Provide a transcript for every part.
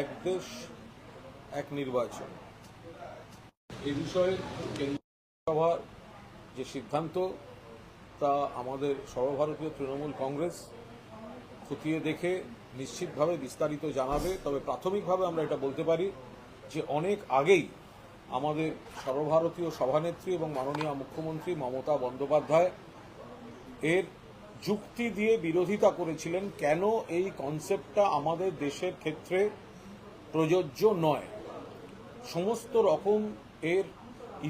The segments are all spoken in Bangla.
এক দেশ, এক নির্বাচন। এই বিষয়ে কেন্দ্র সভার যে সিদ্ধান্ত, তা আমাদের সর্বভারতীয় তৃণমূল কংগ্রেস খতিয়ে দেখে নিশ্চিতভাবে বিস্তারিত জানাবে। তবে প্রাথমিকভাবে আমরা এটা বলতে পারি যে অনেক আগেই আমাদের সর্বভারতীয় সভানেত্রী এবং মাননীয় মুখ্যমন্ত্রী মমতা বন্দ্যোপাধ্যায় এর যুক্তি দিয়ে বিরোধিতা করেছিলেন, কেন এই কনসেপ্টটা আমাদের দেশের ক্ষেত্রে প্রযোজ্য নয়? সমস্ত রকম এর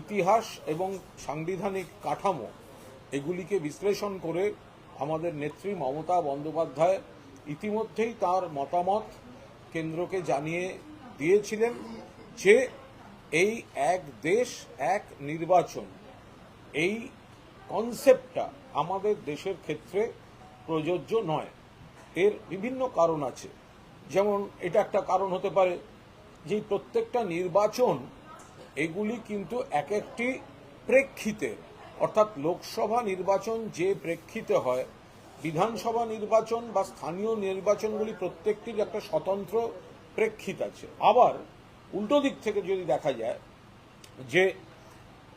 ইতিহাস এবং সাংবিধানিক কাঠামো এগুলিকে বিশ্লেষণ করে আমাদের নেত্রী মমতা বন্দ্যোপাধ্যায় ইতিমধ্যেই তার মতামত কেন্দ্রকে জানিয়ে দিয়েছিলেন যে এই এক দেশ, এক নির্বাচন, এই কনসেপ্টটা আমাদের দেশের ক্ষেত্রে প্রযোজ্য নয়। এর বিভিন্ন কারণ আছে। যেমন এটা একটা কারণ হতে পারে যে প্রত্যেকটা নির্বাচন, এগুলি কিন্তু এক একটি প্রেক্ষিতে, অর্থাৎ লোকসভা নির্বাচন যে প্রেক্ষিতে হয়, বিধানসভা নির্বাচন বা স্থানীয় নির্বাচনগুলি প্রত্যেকটির একটা স্বতন্ত্র প্রেক্ষিত আছে। আবার উল্টো দিক থেকে যদি দেখা যায় যে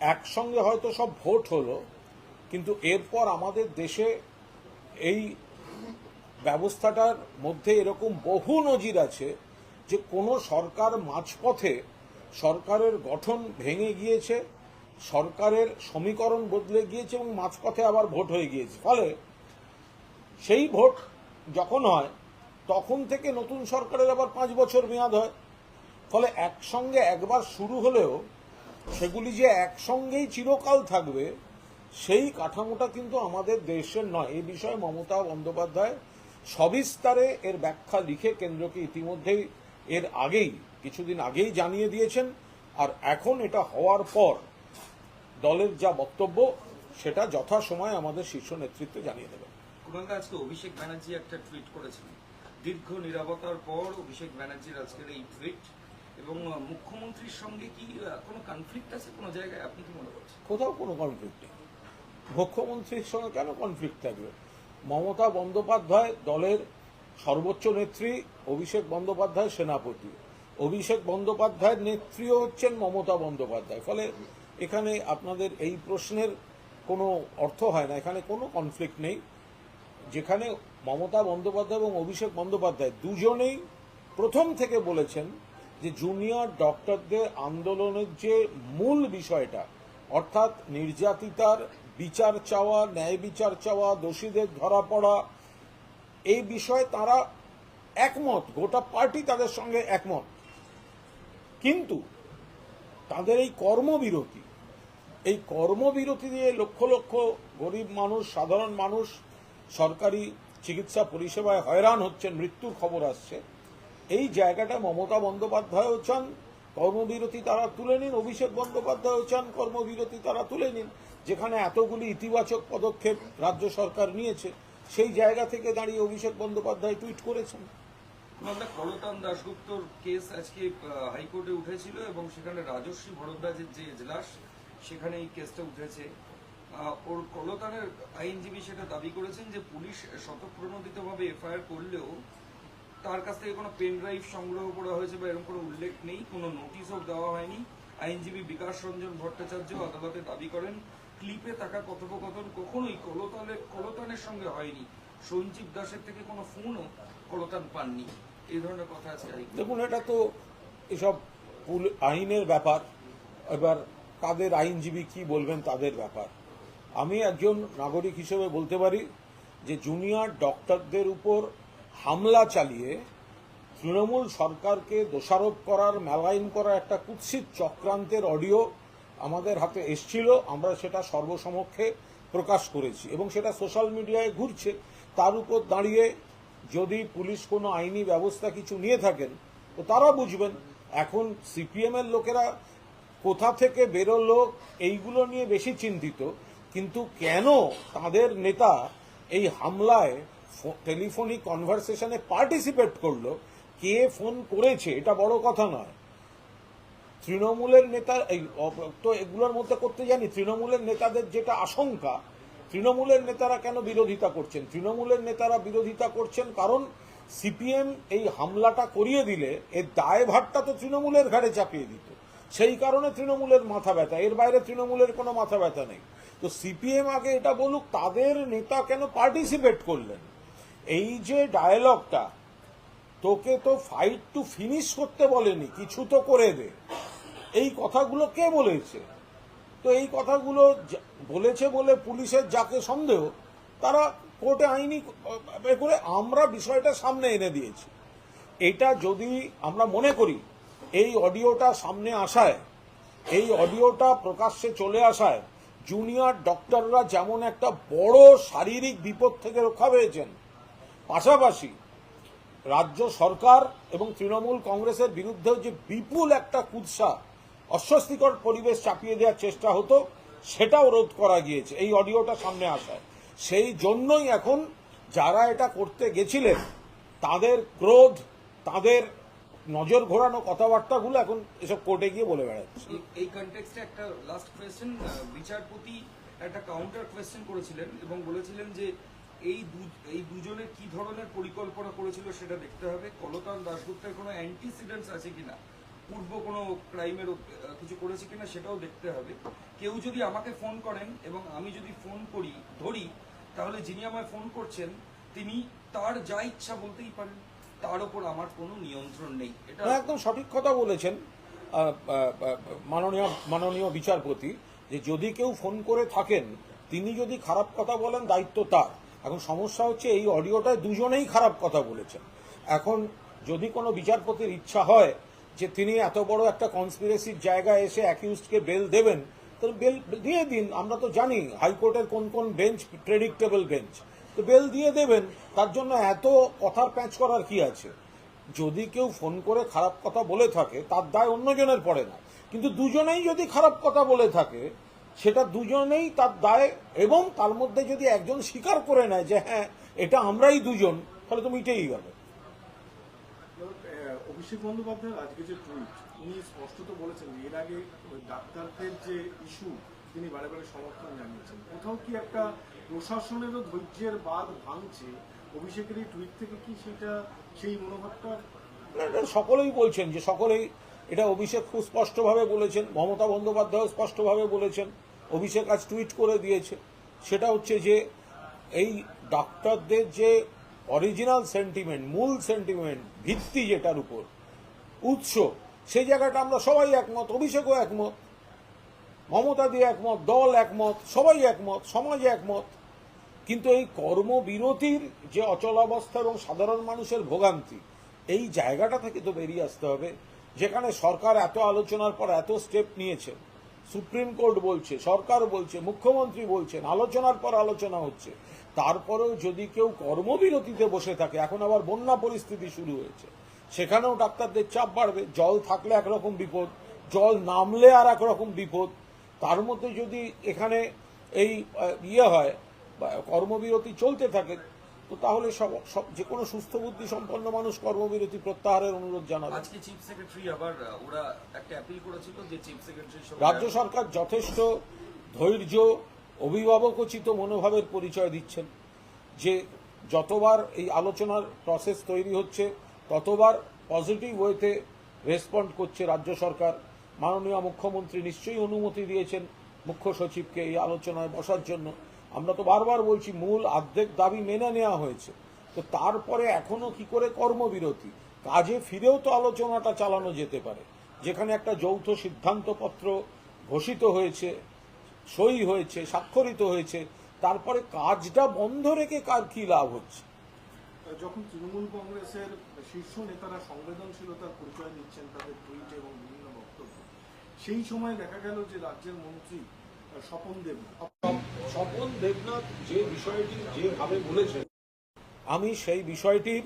একসঙ্গে হয়তো সব ভোট হলো কিন্তু এরপর আমাদের দেশে এই ব্যবস্থাটার মধ্যে এরকম বহু নজির আছে যে কোনো সরকার মাঝপথে সরকারের গঠন ভেঙে গিয়েছে, সরকারের সমীকরণ বদলে গিয়েছে এবং মাঝপথে আবার ভোট হয়ে গিয়েছে। ফলে সেই ভোট যখন হয়, তখন থেকে নতুন সরকারের আবার পাঁচ বছর মেয়াদ হয়। ফলে একসঙ্গে একবার শুরু হলেও সেগুলি যে একসঙ্গেই চিরকাল থাকবে সেই কাঠামোটা কিন্তু আমাদের দেশের নয়। এই বিষয়ে মমতা বন্দ্যোপাধ্যায় সবিস্তারে এর ব্যাখ্যা লিখে কেন্দ্রকে ইতিমধ্যেই এর আগেই কিছুদিন আগেই জানিয়ে দিয়েছেন। আর এখন এটা হওয়ার পর দলের যা বক্তব্য সেটা যথাসময়ে আমাদের শীর্ষ নেতৃত্বে জানিয়ে দেবে। কুণালদা আজকে অভিষেক ব্যানার্জি একটা টুইট করেছিলেন দীর্ঘ নিরাপত্তার পর অভিষেক ব্যানার্জির আজকের এই টুইট। এবং মুখ্যমন্ত্রীর সঙ্গে কি কোনো কনফ্লিক্ট আছে কোনো জায়গায়? আপনি কি মনে করছেন? কোথাও কোনো কনফ্লিক্ট নেই। মুখ্যমন্ত্রীর সঙ্গে কেন কনফ্লিক্ট থাকবে? মমতা বন্দ্যোপাধ্যায় দলের সর্বোচ্চ নেত্রী, অভিষেক বন্দ্যোপাধ্যায় সেনাপতি। অভিষেক বন্দ্যোপাধ্যায়ের নেত্রীও হচ্ছেন মমতা বন্দ্যোপাধ্যায়। ফলে এখানে আপনাদের এই প্রশ্নের কোনো অর্থ হয় না। এখানে কোনো কনফ্লিক্ট নেই। যেখানে মমতা বন্দ্যোপাধ্যায় এবং অভিষেক বন্দ্যোপাধ্যায় দুজনেই প্রথম থেকে বলেছেন যে জুনিয়র ডক্টরদের আন্দোলনের যে মূল বিষয়টা, অর্থাৎ নির্যাতিতার বিচার চাওয়া, ন্যায় বিচার চাওয়া, দোষীদের ধরা পড়া, এই বিষয়ে তারা একমত, গোটা পার্টি তাদের সঙ্গে একমত। কিন্তু তাদের এই কর্মবিরতি এই কর্মবিরতি দিয়ে লক্ষ লক্ষ গরিব মানুষ, সাধারণ মানুষ, সরকারি চিকিৎসা পরিষেবায় হয়রান হচ্ছেন, মৃত্যুর খবর আসছে। এই জায়গাটা মমতা বন্দ্যোপাধ্যায়ও চান, কর্মবিরতি তারা তুলে নিন, অভিষেক বন্দ্যোপাধ্যায়ও চান, কর্মবিরতি তারা তুলে নিন। যেখানে এতগুলি ইতিবাচক পদক্ষেপ রাজ্য সরকার নিয়েছে, সেই জায়গা থেকে দাঁড়িয়ে অভিষেক বন্দ্যোপাধ্যায় টুইট করেছেন। কুণালদা কলতান দাশগুপ্তর কেস আজকে হাইকোর্টে উঠেছিল এবং সেখানে রাজশ্রী ভরদ্বাজের যে এজলাস, সেখানে এই কেসটা উঠেছে। ওর কলতানের আইনজীবী সেটা দাবি করেছেন যে পুলিশ শতপ্রণোদিতভাবে এফআইআর করলেও তার কাছ থেকে কোনো পেন ড্রাইভ সংগ্রহ করা হয়েছে বা এরকম কোনো উল্লেখ নেই, কোনো নোটিশও দেওয়া হয়নি। আইনজীবী বিকাশ রঞ্জন ভট্টাচার্য আদালতে দাবি করেন ক্লিপে থাকা কথোপকথন কখনোই কলতানের কলতানের সঙ্গে হয়নি। সঞ্জীব দাসের থেকে কোনো ফোনও কলতান পাননি। এই ধরনের কথা আছে দেখুন, এটা তো এসব আইনের ব্যাপার। এবার কাদের আইনজীবী কি বলবেন তাদের ব্যাপার। আমি একজন নাগরিক হিসেবে বলতে পারি যে জুনিয়র ডক্টরদের উপর হামলা চালিয়ে তৃণমূল সরকারকে দোষারোপ করার মেলাইন করার একটা কুৎসিত চক্রান্তের অডিও আমাদের হাতে এসছিল, আমরা সেটা সর্বসমক্ষে প্রকাশ করেছি এবং সেটা সোশ্যাল মিডিয়ায় ঘুরছে। তার উপর দাঁড়িয়ে যদি পুলিশ কোনো আইনি ব্যবস্থা কিছু নিয়ে থাকেন, তো তারা বুঝবেন, এখন সিপিএম এর লোকেরা কোথা থেকে বেরোলো এইগুলো নিয়ে বেশি চিন্তিত। কিন্তু কেন তাদের নেতা এই হামলায় টেলিফোনিক কনভারসেশনে পার্টিসিপেট করল, কে ফোন করেছে, এটা বড় কথা নয়। তৃণমূলের নেতা, এই তো এগুলোর মধ্যে করতে জানি, তৃণমূলের নেতাদের যেটা আশঙ্কা, তৃণমূলের নেতারা কেন বিরোধিতা করছেন? তৃণমূলের নেতারা বিরোধিতা করছেন কারণ সিপিএম এই হামলাটা করিয়ে দিলে এর দায়ভারটা তো তৃণমূলের ঘাড়ে চাপিয়ে দিত। সেই কারণে তৃণমূলের মাথা ব্যথা, এর বাইরে তৃণমূলের কোনো মাথা ব্যথা নেই। তো সিপিএম আগে এটা বলুক, তাদের নেতা কেন পার্টিসিপেট করলেন? এই যে ডায়ালগটা তোকে তো ফাইট টু ফিনিশ করতে বলেনি, কিছু তো করে দে। এই কথাগুলো কে বলেছে? তো এই কথাগুলো বলেছে বলে পুলিশের যাকে সন্দেহ, তারা কোর্টে আইনি করে আমরা বিষয়টা সামনে এনে দিয়েছি। এটা যদি আমরা মনে করি, এই অডিওটা সামনে আসায়, এই অডিওটা প্রকাশ্যে চলে আসায়, জুনিয়র ডক্টররা যেমন একটা বড় শারীরিক বিপদ থেকে রক্ষা পেয়েছেন, পাশাপাশি রাজ্য সরকার এবং তৃণমূল কংগ্রেসের বিরুদ্ধেও যে বিপুল একটা কুৎসা অস্বস্তিকর পরিবেশ চাপিয়ে দেওয়ার চেষ্টা হতো, সেটাও রোধ করা গিয়েছে। এই অডিওটা সামনে আসায়। সেই জন্যই এখন যারা এটা করতে গেছিলেন, তাদের ক্রোধ, তাদের নজর ঘোরানো কথাবার্তাগুলো এখন এসব কোর্টে গিয়ে বলে বেড়াচ্ছে। এই- কনটেক্সটে একটা লাস্ট কোয়েশ্চেন বিচারপতি একটা কাউন্টার কোয়েশ্চেন করেছিলেন এবং বলেছিলেন যে এই এই দুজনের কি ধরনের পরিকল্পনা করেছিল সেটা দেখতে হবে। কলতান দাশগুপ্তের কোনো অ্যান্টিসিডেন্টস আছে কিনা? পূর্ব কোনো ক্রাইমের কিছু করেছে কিনা সেটাও দেখতে হবে। কেউ যদি আমাকে ফোন করেন এবং আমি যদি ফোন করি, ধরি, তাহলে যিনি আমায় ফোন করছেন, তিনি তার যা ইচ্ছা বলতেই পারেন। তার উপর আমার কোনো নিয়ন্ত্রণ নেই। এটা একদম সঠিক কথা বলেছেন মাননীয় মাননীয় বিচারপতি, যে যদি কেউ ফোন করে থাকেন, তিনি যদি খারাপ কথা বলেন, দায়িত্ব তার। এখন সমস্যা হচ্ছে এই অডিওটায় দুজনেই খারাপ কথা বলেছেন। এখন যদি কোনো বিচারপতির ইচ্ছা হয় যে তিনি এত বড় একটা কনস্পিরেসির জায়গায় এসে অ্যাকিউজকে বেল দেবেন তাহলে বেল দিয়ে দিন, আমরা তো জানি হাইকোর্টের কোন কোন বেঞ্চ প্রেডিক্টেবল বেঞ্চ তো বেল দিয়ে দেবেন, তার জন্য এত কথার প্যাঁচ করার কি আছে? যদি কেউ ফোন করে খারাপ কথা বলে থাকে, তার দায় অন্যজনের পড়ে না। কিন্তু দুজনেই যদি খারাপ কথা বলে থাকে, সেটা দুজনেই তার দায় এবং তার মধ্যে যদি একজন স্বীকার করে নেয় যে হ্যাঁ এটা আমরাই দুজন, তাহলে তো মিটেই গেল। অভিষেক বন্দ্যোপাধ্যায়ের আজকে যে টুইট, উনি স্পষ্টত বলেছেন এর আগে ওই ডাক্তারদের যে ইস্যু, তিনি বারে বারে সমর্থন জানিয়েছেন। কোথাও কি একটা প্রশাসনেরও ধৈর্যের বাদ ভাঙছে? অভিষেকের এই টুইট থেকে কি সেটা, সেই মনোভাবটা? সকলেই বলছেন যে সকলেই, এটা অভিষেক খুব স্পষ্টভাবে বলেছেন, মমতা বন্দ্যোপাধ্যায় স্পষ্টভাবে বলেছেন, অভিষেক আজ টুইট করে দিয়েছে। সেটা হচ্ছে যে, এই ডাক্তারদের যে অরিজিনাল সেন্টিমেন্ট মূল সেন্টিমেন্ট ভিত্তি যেটার উপর, উৎস সেই জায়গাটা আমরা সবাই একমত, অভিষেকও একমত, মমতা দিয়ে একমত, দল একমত, সবাই একমত, সমাজ একমত, কিন্তু এই কর্মবিরতির যে অচলাবস্থা এবং সাধারণ মানুষের ভোগান্তি, এই জায়গাটা থেকে তো বেরিয়ে আসতে হবে, যেখানে সরকার এত আলোচনার পর এত স্টেপ নিয়েছে, সুপ্রিম কোর্ট বলছে, সরকার বলছে, মুখ্যমন্ত্রী বলছেন, আলোচনার পর আলোচনা হচ্ছে তারপরেও যদি কেউ কর্মবিরতিতে বসে থাকে এখন আবার বন্যা পরিস্থিতি শুরু হয়েছে। সেখানেও ডাক্তারদের চাপ বাড়বে জল থাকলে একরকম বিপদ জল নামলে আর একরকম বিপদ। তার মধ্যে যদি এখানে এই ইয়ে হয় কর্মবিরতি চলতে থাকে তো তাহলে সব সব যে কোনো সুস্থ বুদ্ধি সম্পন্ন মানুষ কর্মবিরতি প্রত্যাহারের অনুরোধ জানাবে। আজকে চিফ সেক্রেটারি আবার ওরা একটা অ্যাপিল করেছিল যে চিফ সেক্রেটারি রাজ্য সরকার যথেষ্ট ধৈর্য অভিভাবকোচিত মনোভাবের পরিচয় দিচ্ছেন, যে যতবার এই আলোচনার প্রসেস তৈরি হচ্ছে, ততবার পজিটিভ ওয়েতে রেসপন্ড করছে রাজ্য সরকার। মাননীয় মুখ্যমন্ত্রী নিশ্চয়ই অনুমতি দিয়েছেন মুখ্য সচিবকে এই আলোচনায় বসার জন্য। আমরা তো বারবার বলছি, মূল আর্ধেক দাবি মেনে নেওয়া হয়েছে। তো তারপরে এখনও কি করে কর্মবিরতি? কাজে ফিরেও তো আলোচনাটা চালানো যেতে পারে। যেখানে একটা যৌথ সিদ্ধান্তপত্র ঘোষিত হয়েছে সই হয়েছে স্বাক্ষরিত হয়েছে তারপরে কাজটা বন্ধ রেখে কার কি লাভ হচ্ছে? যখন তৃণমূল কংগ্রেসের শীর্ষ নেতারা সংবেদনশীলতার পরিচয় দিচ্ছেন তাদের টুইট এবং বিভিন্ন বক্তব্য সেই সময় দেখা গেল যে রাজ্যের মন্ত্রী স্বপন দেবনাথ। স্বপন দেবনাথ যে বিষয়টি যেভাবে বলেছেন। আমি সেই বিষয়টির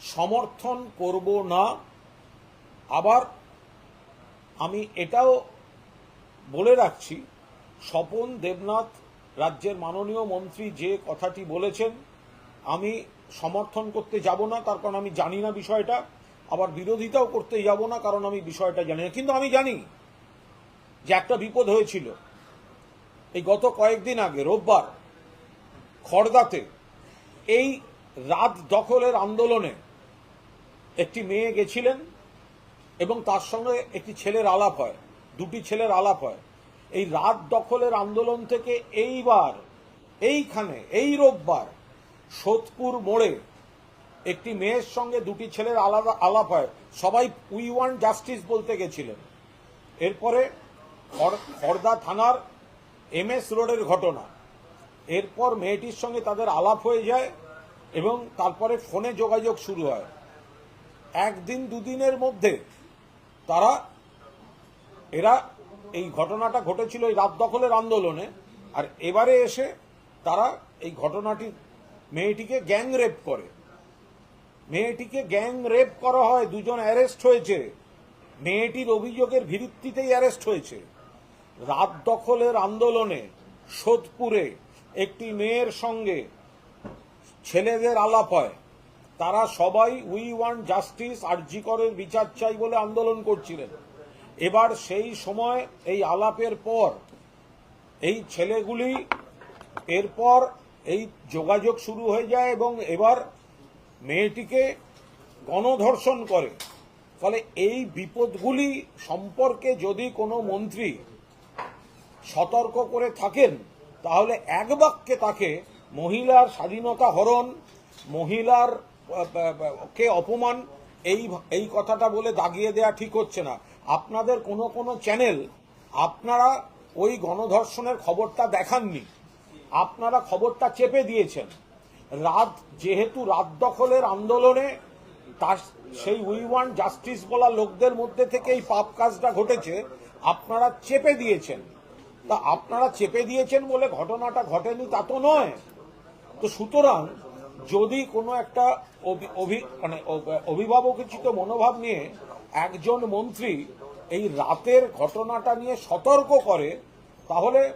সমর্থন করব না আবার আমি এটাও বলে রাখছি স্বপন দেবনাথ রাজ্যের মাননীয় মন্ত্রী যে কথাটি বলেছেন, আমি সমর্থন করতে যাব না, তার কারণ আমি জানি না বিষয়টা। আবার বিরোধিতাও করতে যাব না, কারণ আমি বিষয়টা জানি না। কিন্তু আমি জানি যে একটা বিপদ হয়েছিল। এই গত কয়েকদিন আগে, রোববার, খড়দাতে এই রাত দখলের আন্দোলনে একটি মেয়ে গেছিলেন এবং তার সঙ্গে একটি ছেলের আলাপ হয়, দুটি ছেলের আলাপ হয়। এই রাত দখলের আন্দোলন থেকে এইবার, এইখানে, এই রোববার সোদপুর মোড়ে একটি মেয়ের সঙ্গে দুটি ছেলের আলাদা আলাপ হয়। সবাই উই ওয়ান্ট জাস্টিস বলতে গেছিলেন। এরপরে খড়দা থানার এম এস রোডের ঘটনা। এরপর মেয়েটির সঙ্গে তাদের আলাপ হয়ে যায় এবং তারপরে ফোনে যোগাযোগ শুরু হয়। একদিন দুদিনের মধ্যে তারা, এরা এই ঘটনাটা ঘটেছিল এই রাত দখলের আন্দোলনে, আর এবারে এসে তারা এই ঘটনাটি, মেয়েটিকে গ্যাং রেপ করে। মেয়েটিকে গ্যাং রেপ করা হয়, দুজন অ্যারেস্ট হয়েছে। মেয়েটির অভিযোগের ভিত্তিতেই অ্যারেস্ট হয়েছে। রাত দখলের আন্দোলনে সোদপুরে একটি মেয়ের সঙ্গে ছেলেদের আলাপ হয়। তারা সবাই উই ওয়ান্ট জাস্টিস আরজিকরের বিচার চাই বলে আন্দোলন করছিলেন। এবার সেই সময় এই আলাপের পর, এই ছেলেগুলি, এরপর এই যোগাযোগ শুরু হয়ে যায় এবং এবার মেয়েটিকে গণধর্ষণ করে। ফলে এই বিপদগুলি সম্পর্কে যদি কোনো মন্ত্রী সতর্ক করে থাকেন, তাহলে এক বাক্যে তাকে মহিলার স্বাধীনতা হরণ, মহিলার কে অপমান, এই এই কথাটা বলে দাগিয়ে দেওয়া ঠিক হচ্ছে না। আপনাদের কোনো কোনো চ্যানেল আপনারা ওই গণধর্ষণের খবরটা দেখাননি। আপনারা খবরটা চেপে দিয়েছেন। রাত যেহেতু রাত দখলের আন্দোলনে, তার সেই উই ওয়ান জাস্টিস বলা লোকদের মধ্যে থেকে এই পাপ কাজটা ঘটেছে, আপনারা চেপে দিয়েছেন। তা আপনারা চেপে দিয়েছেন বলে ঘটনাটা ঘটেনি তা তো নয়। তো সুতরাং যদি কোনো একটা অভি- মানে অভ- অভিভাবকোচিত মনোভাব নিয়ে একজন মন্ত্রী এই রাতের ঘটনাটা নিয়ে সতর্ক করে, তাহলে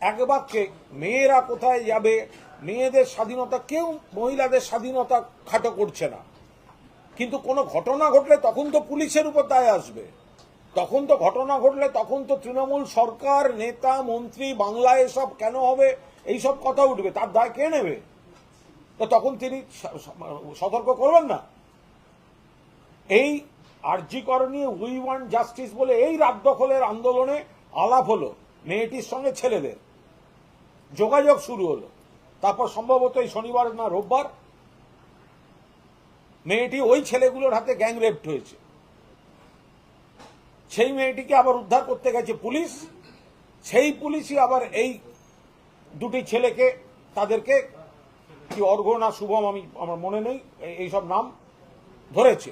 এক বাক্যে, মেয়েরা কোথায় যাবে? মেয়েদের স্বাধীনতা কেউ, মহিলাদের স্বাধীনতা খাটো করছে না। কিন্তু কোনো ঘটনা ঘটলে তখন তো পুলিশের উপর দায় আসবে। তখন তো ঘটনা ঘটলে তখন তো তৃণমূল সরকার, নেতা, মন্ত্রী, বাংলায় এসব কেন হবে, এইসব কথা উঠবে, তার দায় কে নেবে? তো তখন তিনি সতর্ক করবেন না। এই আর্জি নিয়ে উই ওয়ান্ট জাস্টিস বলে এই রাত দখলের আন্দোলনে আলাপ হলো, মেয়েটির সঙ্গে ছেলেদের। যোগাযোগ শুরু হলো। তারপর সম্ভবত এই শনিবার না রোববার মেয়েটি ওই ছেলেগুলোর হাতে গ্যাং রেপড হয়েছে। সেই মেয়েটিকে আবার উদ্ধার করতে গেছে পুলিশ। সেই পুলিশই আবার এই দুটি ছেলেকে, তাদেরকে কি অর্ঘ না শুভম আমি, আমার মনে নেই এইসব নাম ধরেছে।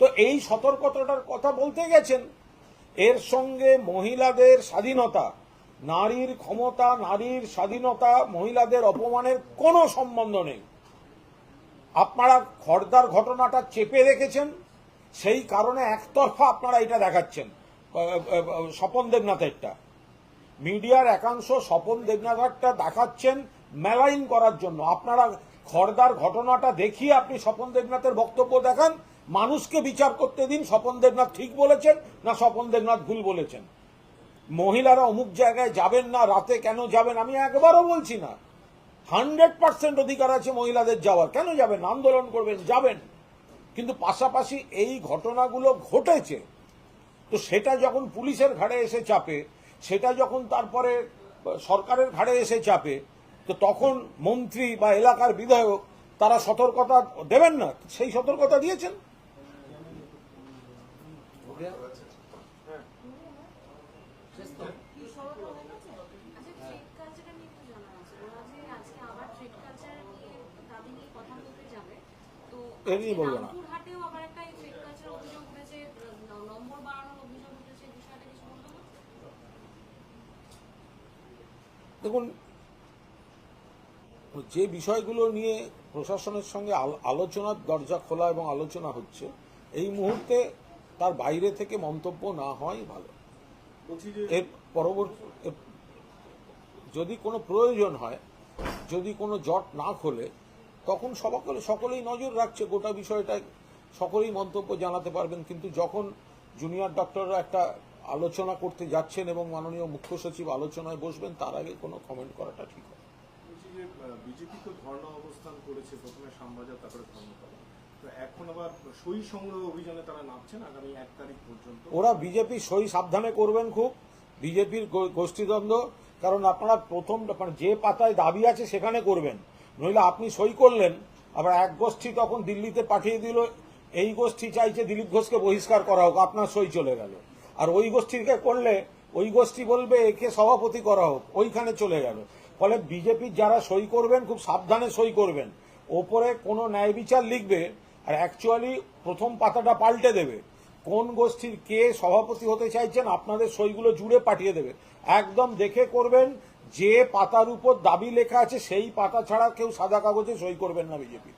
তো এই সতর্কতাটার কথা বলতে গেছেন, এর সঙ্গে মহিলাদের স্বাধীনতা, নারীর ক্ষমতা, নারীর স্বাধীনতা, মহিলাদের অপমানের কোনো সম্বন্ধ নেই। আপনারা খর্দার ঘটনাটা চেপে রেখেছেন, সেই কারণে একতরফা আপনারা এটা দেখাচ্ছেন স্বপন দেবনাথেরটা। মিডিয়ার একাংশ স্বপন দেবনাথেরটা দেখাচ্ছেন মেলাইন করার জন্য। আপনারা খর্দার ঘটনাটা দেখিয়ে আপনি স্বপন দেবনাথের বক্তব্য দেখান মানুষকে বিচার করতে দিন, স্বপন দেবনাথ ঠিক বলেছেন না স্বপন দেবনাথ ভুল বলেছেন? মহিলারা অমুক জায়গায় যাবেন না, রাতে কেন যাবেন? আমি একবারও বলছি না। হান্ড্রেড পার্সেন্ট অধিকার আছে মহিলাদের যাওয়ার। কেন যাবেন? আন্দোলন করবেন, যাবেন। কিন্তু পাশাপাশি এই ঘটনাগুলো ঘটেছে। তো সেটা যখন পুলিশের ঘাড়ে এসে চাপে, সেটা যখন তারপরে সরকারের ঘাড়ে এসে চাপে, তো তখন মন্ত্রী বা এলাকার বিধায়ক তারা সতর্কতা দেবেন না? সেই সতর্কতা দিয়েছেন? আচ্ছা বলব না। দেখুন যে বিষয়গুলো নিয়ে প্রশাসনের সঙ্গে আল- আলোচনার দরজা খোলা এবং আলোচনা হচ্ছে এই মুহূর্তে তার বাইরে থেকে মন্তব্য না হয় ভালো। এর পরবর্তী যদি কোনো প্রয়োজন হয় যদি কোনো জট না খোলে তখন সকলে সকলেই নজর রাখছে গোটা বিষয়টা সকলেই মন্তব্য জানাতে পারবেন কিন্তু যখন জুনিয়র ডক্টররা একটা আলোচনা করতে যাচ্ছেন এবং মাননীয় মুখ্য সচিব আলোচনায় বসবেন তার আগে কোনো কমেন্ট করাটা ঠিক হবে। বিজেপি তো ধর্ণা অবস্থান করেছে প্রথমে শ্যামবাজার তারপরে ধর্মতলা ওরা বিজেপি সই সাবধানে করবেন খুব, বিজেপির গোষ্ঠীদ্বন্দ্ব, কারণ আপনারা প্রথম মানে যে পাতায় দাবি আছে সেখানে করবেন। নইলে আপনি সই করলেন, আবার এক গোষ্ঠী তখন দিল্লিতে পাঠিয়ে দিল, এই গোষ্ঠী চাইছে দিলীপ ঘোষকে বহিষ্কার করা হোক, আপনার সই চলে গেল। আর ওই গোষ্ঠীকে করলে, ওই গোষ্ঠী বলবে, একে সভাপতি করা হোক ওইখানে চলে গেল। ফলে বিজেপির যারা সই করবেন, খুব সাবধানে সই করবেন। ওপরে কোনো ন্যায় বিচার লিখবে আর অ্যাকচুয়ালি প্রথম পাতাটা পাল্টে দেবে। কোন গোষ্ঠীর কে সভাপতি হতে চাইছেন আপনাদের সইগুলো জুড়ে পাঠিয়ে দেবে। একদম দেখে করবেন, যে পাতার উপর দাবি লেখা আছে সেই পাতা ছাড়া কেউ সাদা কাগজে সই করবেন না বিজেপি।